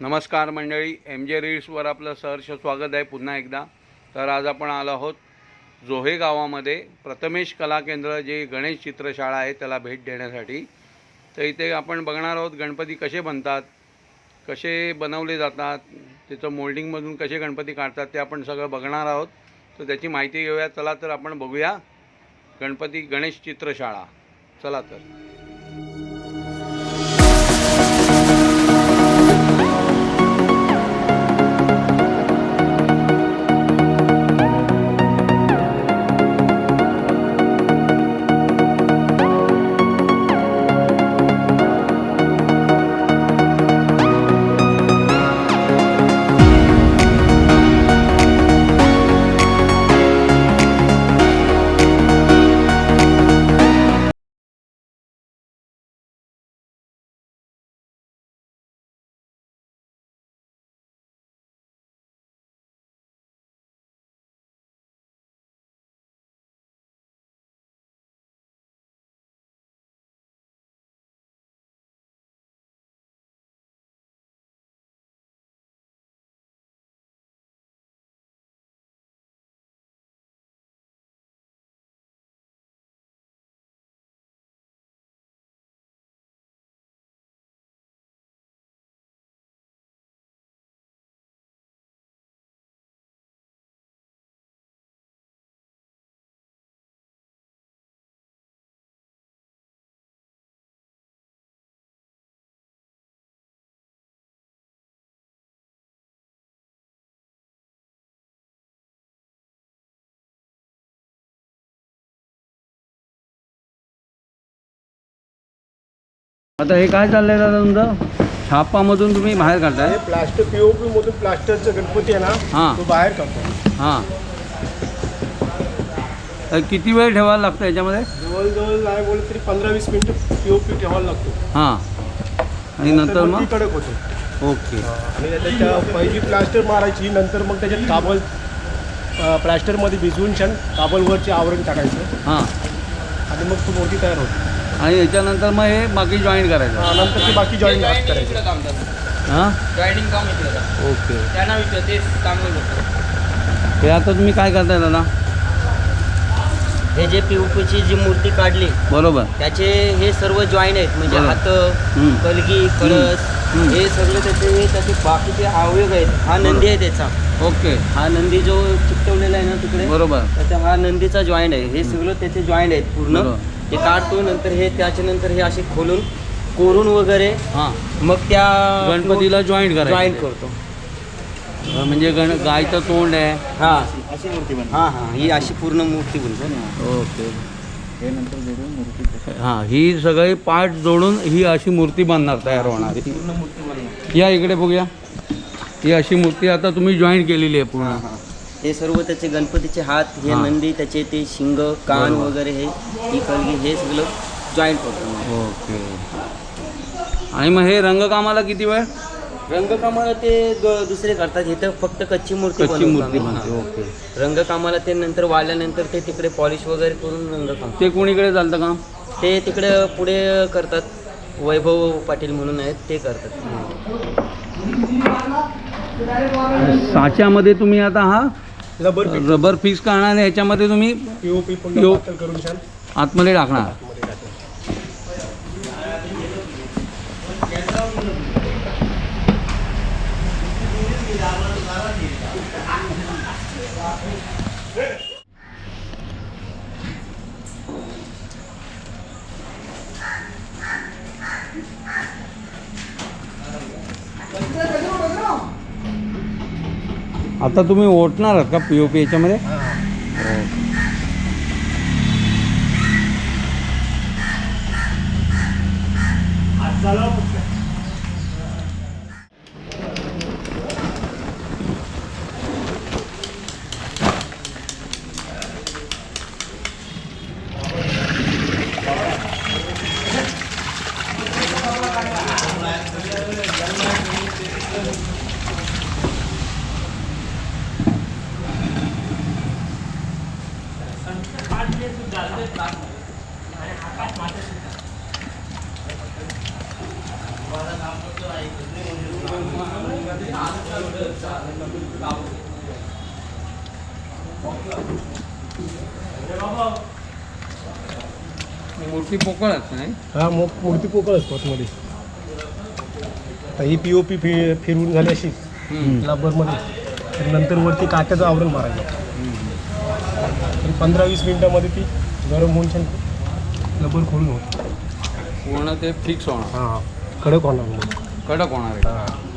नमस्कार मंडळी एम जे रीड्सवर आपलं सहर्ष स्वागत आहे पुन्हा एकदा. तर आज आपण आलो आहोत जोहे गावामध्ये. प्रथमेश कला केंद्र जे गणेश चित्रशाळा आहे त्याला भेट देण्यासाठी. तर इथे आपण बघणार आहोत गणपती कसे बनतात कसे बनवले जातात त्याचं मोल्डिंगमधून कसे गणपती काढतात ते आपण सगळं बघणार आहोत. तर त्याची माहिती घेऊया. चला तर आपण बघूया गणपती गणेश चित्रशाळा. चला तर. आता हे काय चाललंय दादा तुमचं? छापामधून तुम्ही बाहेर काढताय? हे प्लास्टर पीओपी मधून प्लास्टरचा गणपती आहे हां. ना तो बाहेर काढतो. हां. तर किती वेळ ठेवायला लागतं याच्यामध्ये? जवळजवळ नाही बोलत तरी पंधरा वीस मिनिटं पीओपी ठेवायला लागतो. हां. आणि नंतर ती मग कडक होतो. ओके. आणि त्याच्या पहिली प्लास्टर मारायची नंतर मग त्याच्यात काबल प्लास्टरमध्ये भिजवून छान काबलवरचे आवरण टाकायचं. हां. आणि मग तो मूर्ती तयार होतो. आणि याच्यानंतर मग हे बाकी जॉईन करायचं. नंतर ते बाकी जॉईन करायचे. हां? जॉईनिंग काम इकडे. ओके. त्यांना विचार ते चांगलं करतात हे आता तुम्ही काय करताय दादा? हे जे पीओपीची जी मूर्ती काढली बरोबर. त्याचे हे सर्व जॉईन आहेत. म्हणजे बरं. हात हम्म. कलगी कळस हम्म. हे सगळे त्याचे हे त्याचे बाकीचे अवयव आहेत. हा नंदी आहे त्याचा. ओके. हा नंदी जो चिकटवलेला आहे ना तिकडे बरोबर. त्याचा हा नंदीचा जॉईंट आहे. हे सगळं त्याचे जॉईंट आहेत पूर्ण. बरोबर. हे काढतो नंतर हे त्याच्यानंतर हे असे खोलून कोरून वगैरे हां. मग त्या गणपतीला जॉईंट जॉईंट करायचं करतो. म्हणजे गण गायचं तोंड आहे. हा. अशी मूर्ती बन हा हा. ही अशी पूर्ण मूर्ती बनते. ओके. हां ही सगळी पार्ट जोडून ही अशी मूर्ती बनणार तयार होणार. पूर्ण मूर्ती बनणार. या इकडे बघूया. ही अशी मूर्ती आता तुम्ही जॉईन केलेली आहे पूर्ण. हे सर्व त्याचे गणपतीचे हात हे हा. नंदी त्याचे ते शिंग कान बरोबर. वगैरे हे ही कलगी हे सगळं जॉईंट करतो ओके. आणि मग हे रंगकामाला किती वेळ? रंगकामाला ते ग- दुसरे करतात. हे तर फक्त कच्ची मूर्ती कच्ची बनवतो मूर्ती आम्ही. बनते. ओके. हा. रंगकामाला ते नंतर वाळल्यानंतर ते तिकडे पॉलिश वगैरे करून रंगकाम. ते कोणीकडे चालतं काम? ते तिकडे पुढे करतात. वैभव पाटील म्हणून आहेत ते करतात. साच्यामध्ये तुम्ही आता हा रबर रबर फिक्स करणार आणि ह्याच्यामध्ये तुम्ही पीओपी पुन्हा POP. पातळ करून छान. आतमध्ये टाकणार. आता तुम्ही ओटणार आहात का पी ओ पी याच्यामध्ये? हो. मूर्ती पोकळच नाही? हा मूर्ती पोकळ असतो आतमध्ये आता ही पी ओ पी फि फिरवून झाली अशी. रबरमध्ये तर नंतर वरती काट्याचं आवरण मारायचं. तर पंधरा वीस मिनिटामध्ये ती गरम होऊन छान रबर खोलून होत. पूर्ण ते फिक्स होणार. हां. कडक होणार. कडक होणार आहे. हां.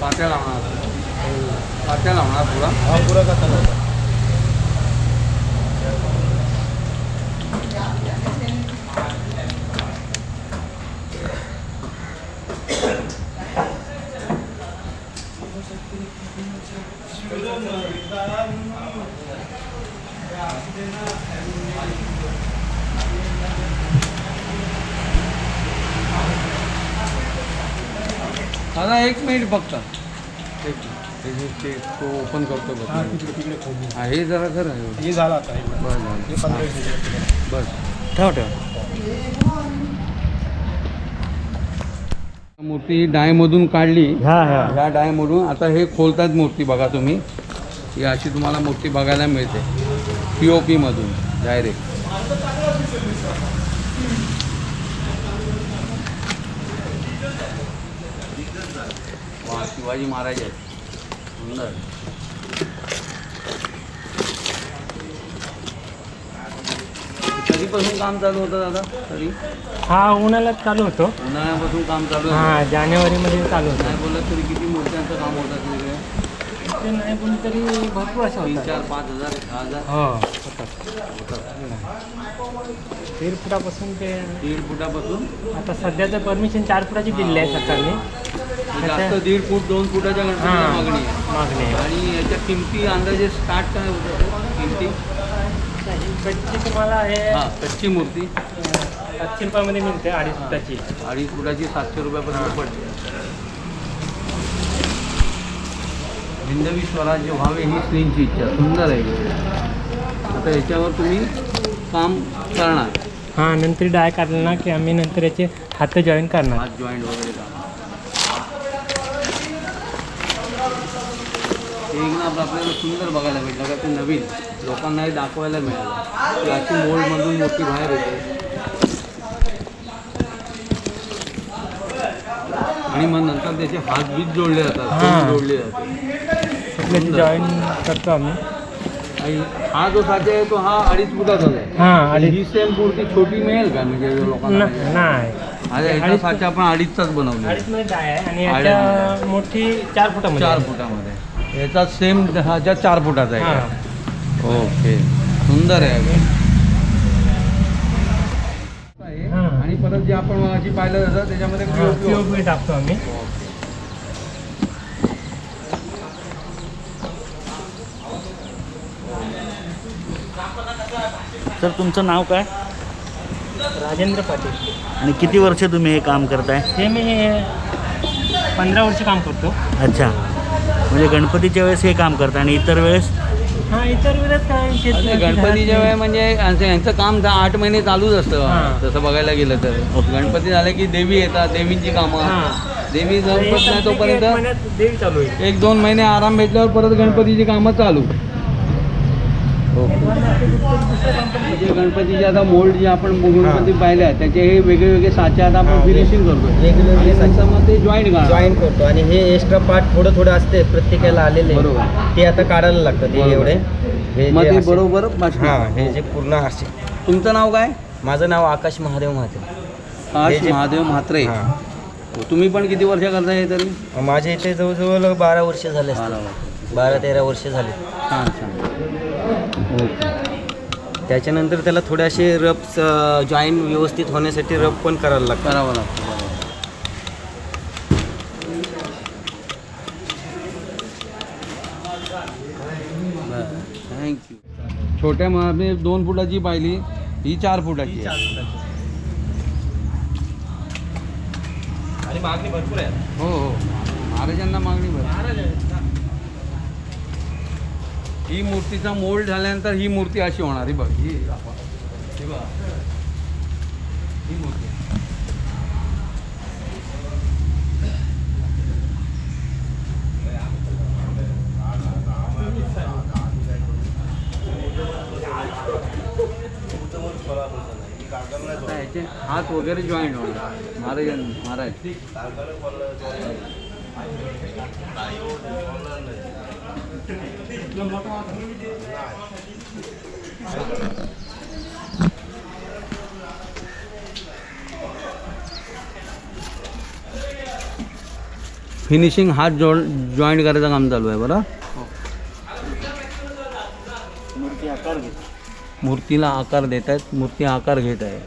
काट्या लावणार. काट्या लावणार पुरा. हा पुरा कसा दादा एक मिनिट फक्त एक मिनिट. हे जे ते तो ओपन करतो बघ हा तिकडे तिकडे खोलून हा, हे जरा कर हे झालं. आता हे. बरं. झालं. हे पंधरा वीस मिनिटात बस ठेव ठेव. मूर्ती डायमधून काढली. हा हा. ह्या डायमधून आता हे खोलतात मूर्ती बघा तुम्ही. ही अशी तुम्हाला मूर्ती बघायला मिळते. पी ओ पीमधून डायरेक्ट शिवाजी महाराज आहेत. सुंदर. कधीपासून काम चालू होतं दादा? तरी? हा उन्हाळ्यात चालू होतो. उन्हाळ्यापासून काम चालू आहे. हा जानेवारीमध्ये चालू होतो. नाही बोललं तरी किती मूर्त्यांचं काम होतं तिकडे? ते नाही बोलली तरी भरपूर असं तीन होतं चार पाच हजार दहा हजार. हो. फुटापासून ते दीड फुटापासून? आता सध्याचं परमिशन चार फुटाची दिलेली आहे सरकारने. जास्त दीड फूट दोन फुटाच्या गणपतीला हां मागणी आहे. मागणी आहे. आणि याच्या किमती अंदाजे स्टार्ट काय होतं किमती? कच्ची तुम्हाला हे हां कच्ची मूर्ती. सातशे रुपयामध्ये मिळते अडीच फुटाची. अडीच फुटाची सातशे रुपयापर्यंत पडते. हिंदवी स्वराज्य व्हावे ही स्त्रींची इच्छा. सुंदर आहे. आता याच्यावर तुम्ही काम करणार. हां नंतर डाय काढला ना की आम्ही नंतर याचे हात जॉईन करणार. हात जॉईंट वगैरे काम हे एक ना आपलं आपल्याला सुंदर बघायला भेटलं का ते नवीन लोकांनाही दाखवायला मिळालं. अशी मोल्डमधून मोठी बाहेर येते. आणि मग नंतर त्याचे हात बीत जोडले जातात जोडले जाते जॉईन करतो आम्ही. आणि हा जो साचा आहे तो हा अडीच फुटाचा आहे. हां अडीच. सेम मूर्ती छोटी मिळेल का? म्हणजे लोकांना न- नाही. याचा अडीच- साचा आपण अडीचचाच बनवला अडीचमध्ये डाय आहे आणि अडीच. मोठी चार फुटामध्ये चार. फुटामध्ये. याचा सेम ह्याच्या चार फुटाचा आहे. हां? ओके सुंदर आहे हां. आणि परत जे आपण मगाशी पाहिलं जातं त्याच्यामध्ये POP होतं. पी टाकतो आम्ही. तर तुमचं नाव काय? राजेंद्र पाटील. आणि किती वर्ष तुम्ही हे काम करताय? हे मी पंधरा वर्ष काम करतो. अच्छा. म्हणजे गणपतीच्या वेळेस हे काम करता आणि इतर वेळेस? हा इतर वेळेस काय अरे, शेती- गणपतीच्या वेळे म्हणजे यांचं यांचं काम दहा आठ महिने चालूच असतं. हां. तसं बघायला गेलं तर. गणपती झाले की देवी येतात देवींची कामं. हां. देवी जवळपास नाही तोपर्यंत महिन्यात देवी चालू आहे एक दोन महिने आराम भेटल्यावर परत गणपतीची कामं चालू. जे गणपतीचे आता मोल्ड जे आपण गणपती पाहिले आहेत त्याचे हे वेगळे वेगळे साचे आता आपण हा, फिनिशिंग करतो वेगवेगळे जॉईन जॉईन करतो. आणि हे एक्स्ट्रा पार्ट थोडं थोडं असते प्रत्येकाला आलेले. बरोबर. ते आता काढायला लागतं ते. एवढे. हे मग ते बरोबर हा. हे जे पूर्ण असे. तुमचं नाव काय? माझं नाव आकाश महादेव हे जे- महादेव म्हात्रे. हा. तुम्ही पण किती वर्ष करताय हे तरी? माझ्या इथे जवळजवळ बारा वर्ष झाले बारा तेरा वर्ष झाले. त्याच्यानंतर त्याला थोडे असे रफ जॉईन व्यवस्थित होण्यासाठी रफ पण करायला लागतं करावं लागतं थँक्यू छोट्या मध्ये दोन फुटाची पाहिली ही चार फुटाची आहे. आणि मागणी भरपूर आहे. हो हो. महाराजांना मागणी भर ही मूर्तीचा मोल्ड झाल्यानंतर ही मूर्ती अशी होणार ही बघ ही ही बघ. ही मूर्ती. याचे हात वगैरे जॉईंट होणार. महाराज महाराज. फिनिशिंग हात जॉ जॉईंट करायचं काम चालू आहे बरं? मूर्तीला आकार देत आहेत मूर्ती आकार घेत आहे.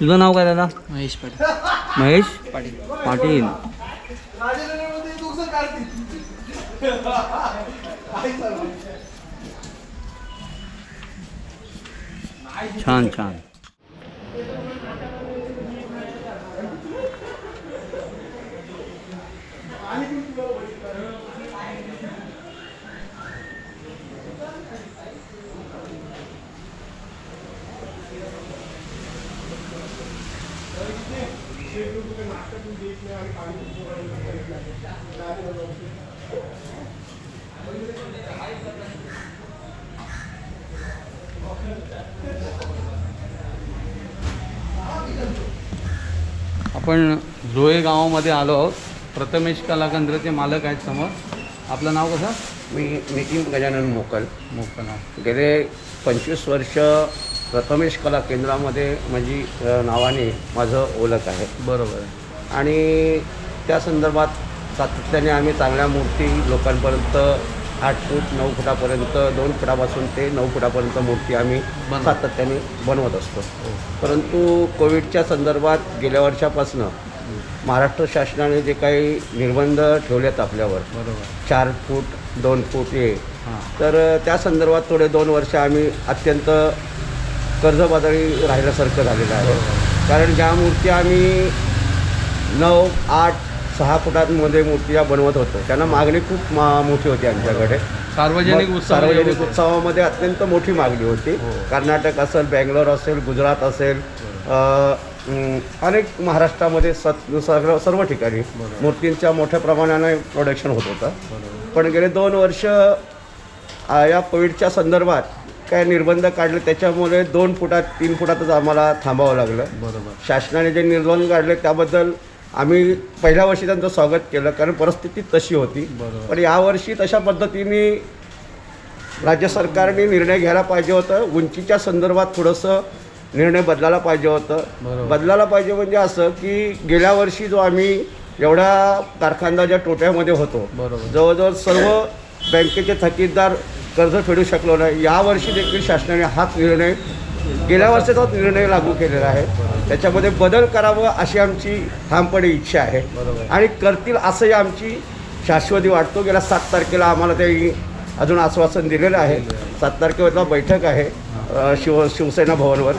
तुझं नाव काय दादा? महेश पाटील. महेश पाटील. पाटील. छान छान. आपण जोहे गावामध्ये आलो आहोत. प्रथमेश कला केंद्राचे मालक आहेत समोर. आपलं नाव कसं? मी नितीन गजानन मोकल. मोकं नाव गेले पंचवीस वर्ष प्रथमेश कला केंद्रामध्ये अ, नावाने माझं ओळख आहे. बरोबर आहे. आणि त्या संदर्भात सातत्याने आम्ही चांगल्या मूर्ती लोकांपर्यंत आठ फूट नऊ फुटापर्यंत दोन फुटापासून ते नऊ फुटापर्यंत मूर्ती आम्ही. सातत्याने बनवत असतो. परंतु कोविडच्या संदर्भात गेल्या वर्षापासनं महाराष्ट्र शासनाने जे काही निर्बंध ठेवलेत आपल्यावर बरोबर. चार फूट दोन फूट हे हां. तर त्या संदर्भात थोडे दोन वर्ष आम्ही अत्यंत कर्जबाजारी राहिल्यासारखं झालेलं आहे. कारण ज्या मूर्ती आम्ही नऊ आठ सहा फुटांमध्ये मूर्ती बनवत होतो. त्यांना मागणी खूप मा मोठी होती आमच्याकडे. सार्वजनिक मग उत्सव सार्वजनिक उत्सवामध्ये अत्यंत मोठी मागणी होती. हो. कर्नाटक असेल बँगलोर असेल गुजरात असेल अ, अनेक महाराष्ट्रामध्ये सत सर्व सर्व ठिकाणी मूर्तींच्या मोठ्या प्रमाणाने प्रोडक्शन होत होतं. पण गेले दोन वर्ष या कोविडच्या संदर्भात काय निर्बंध काढले त्याच्यामुळे दोन फुटात तीन फुटातच आम्हाला थांबावं लागलं. बरोबर. शासनाने जे निर्बंध काढले त्याबद्दल आम्ही पहिल्या वर्षी त्यांचं स्वागत केलं कारण परिस्थिती तशी होती. पण यावर्षी तशा पद्धतीने राज्य सरकारने निर्णय घ्यायला पाहिजे होतं उंचीच्या संदर्भात थोडंसं निर्णय बदलायला पाहिजे होतं. बदलायला पाहिजे म्हणजे असं की गेल्या वर्षी जो आम्ही एवढ्या कारखानदाच्या टोट्यामध्ये होतो. जवळजवळ सर्व बँकेचे थकीतदार कर्ज फेडू शकलो नाही यावर्षी देखील शासनाने हाच निर्णय गेल्या वर्षाचाच निर्णय लागू केलेला आहे त्याच्यामध्ये बदल करावं अशी आमची ठामपणे इच्छा आहे. आणि करतील असंही आमची शाश्वती वाटतो. गेल्या सात तारखेला आम्हाला ते अजून आश्वासन दिलेलं आहे. सात तारखेला बैठक आहे शिव शिवसेना भवनवर.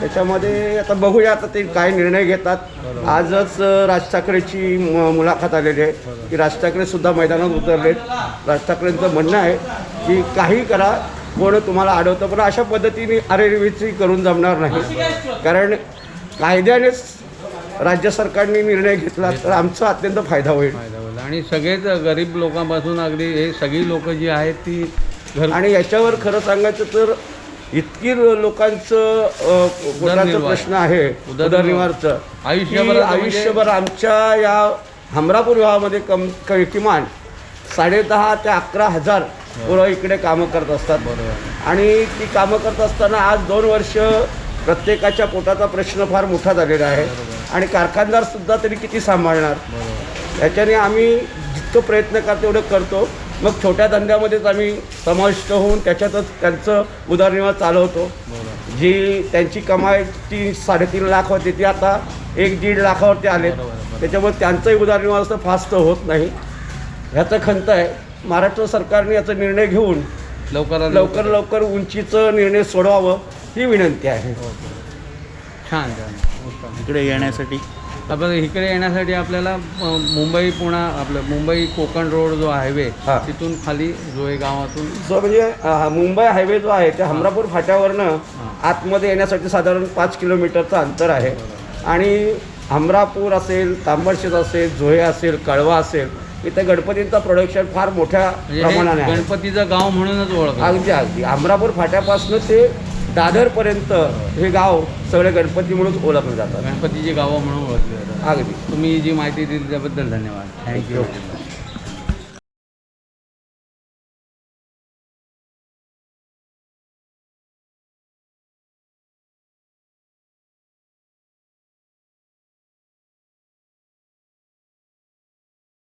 त्याच्यामध्ये आता बघूया आता ते काय निर्णय घेतात. आजच राज ठाकरेची म- मुलाखत आलेली आहे. की राज ठाकरे सुद्धा मैदानात उतरलेत. राज ठाकरेंचं म्हणणं आहे की काही करा कोण तुम्हाला अडवतं पण अशा पद्धतीने अरेविची करून जमणार नाही. कारण कायद्यानेच राज्य सरकारने निर्णय घेतला तर आमचा अत्यंत फायदा होईल. फायदा होईल. आणि सगळेच गरीब लोकांपासून अगदी हे सगळी लोक जी आहेत ती घर आणि याच्यावर खरं सांगायचं तर इतकी लोकांचं. प्रश्न आहे उदरनिर्वाह. उदरनिर्वाहाचं. आयुष्यभराचं की म्हणजे- आयुष्यभर आमच्या या हमरापूर विभागामध्ये कम किमान साडेदहा ते अकरा हजार पोरं इकडे कामं करत असतात. बरोबर. आणि ती कामं करत असताना आज दोन वर्ष प्रत्येकाच्या पोटाचा प्रश्न फार मोठा झालेला आहे. आणि कारखानदार सुद्धा तरी किती सांभाळणार? याच्याने आम्ही जितकं प्रयत्न करतो तेवढं करतो. मग छोट्या धंद्यामध्येच आम्ही समाविष्ट होऊन त्याच्यातच त्यांचं उदरनिर्वाह चालवतो. जी त्यांची कमाई ती साडेतीन लाख होती ती आता एक दीड लाखावरती आले. त्याच्यामुळे त्यांचंही उदरनिर्वाह असं फास्ट होत नाही. ह्याचं खंत आहे महाराष्ट्र सरकारने याचा निर्णय घेऊन लवकरात लवकर. लवकर उंचीचं निर्णय सोडवावं ही विनंती आहे. छान छान. उत्तम इकडे येण्यासाठी. आपण इकडे येण्यासाठी आपल्याला मुंबई पुणा आपलं मुंबई कोकण रोड जो हायवे हा. तिथून खाली जोहे गावातून. जो म्हणजे मुंबई हायवे जो आहे ते हमरापूर फाट्यावरनं आतमध्ये येण्यासाठी साधारण पाच किलोमीटरचं अंतर आहे. आणि हमरापूर असेल तांबडशेत असेल झोहे असेल कळवा असेल इथं गणपतींचं प्रोडक्शन फार मोठ्या म्हणजे प्रमाणाने आहे. गणपतीचं गाव म्हणूनच ओळखलं. अगदी अगदी. अमरापूर फाट्यापासून ते दादरपर्यंत हे गाव सगळे गणपती म्हणून ओळखलं जातात गणपतीची गावं म्हणून ओळखली जातात. अगदी. तुम्ही जी माहिती दिली त्याबद्दल धन्यवाद. थँक्यू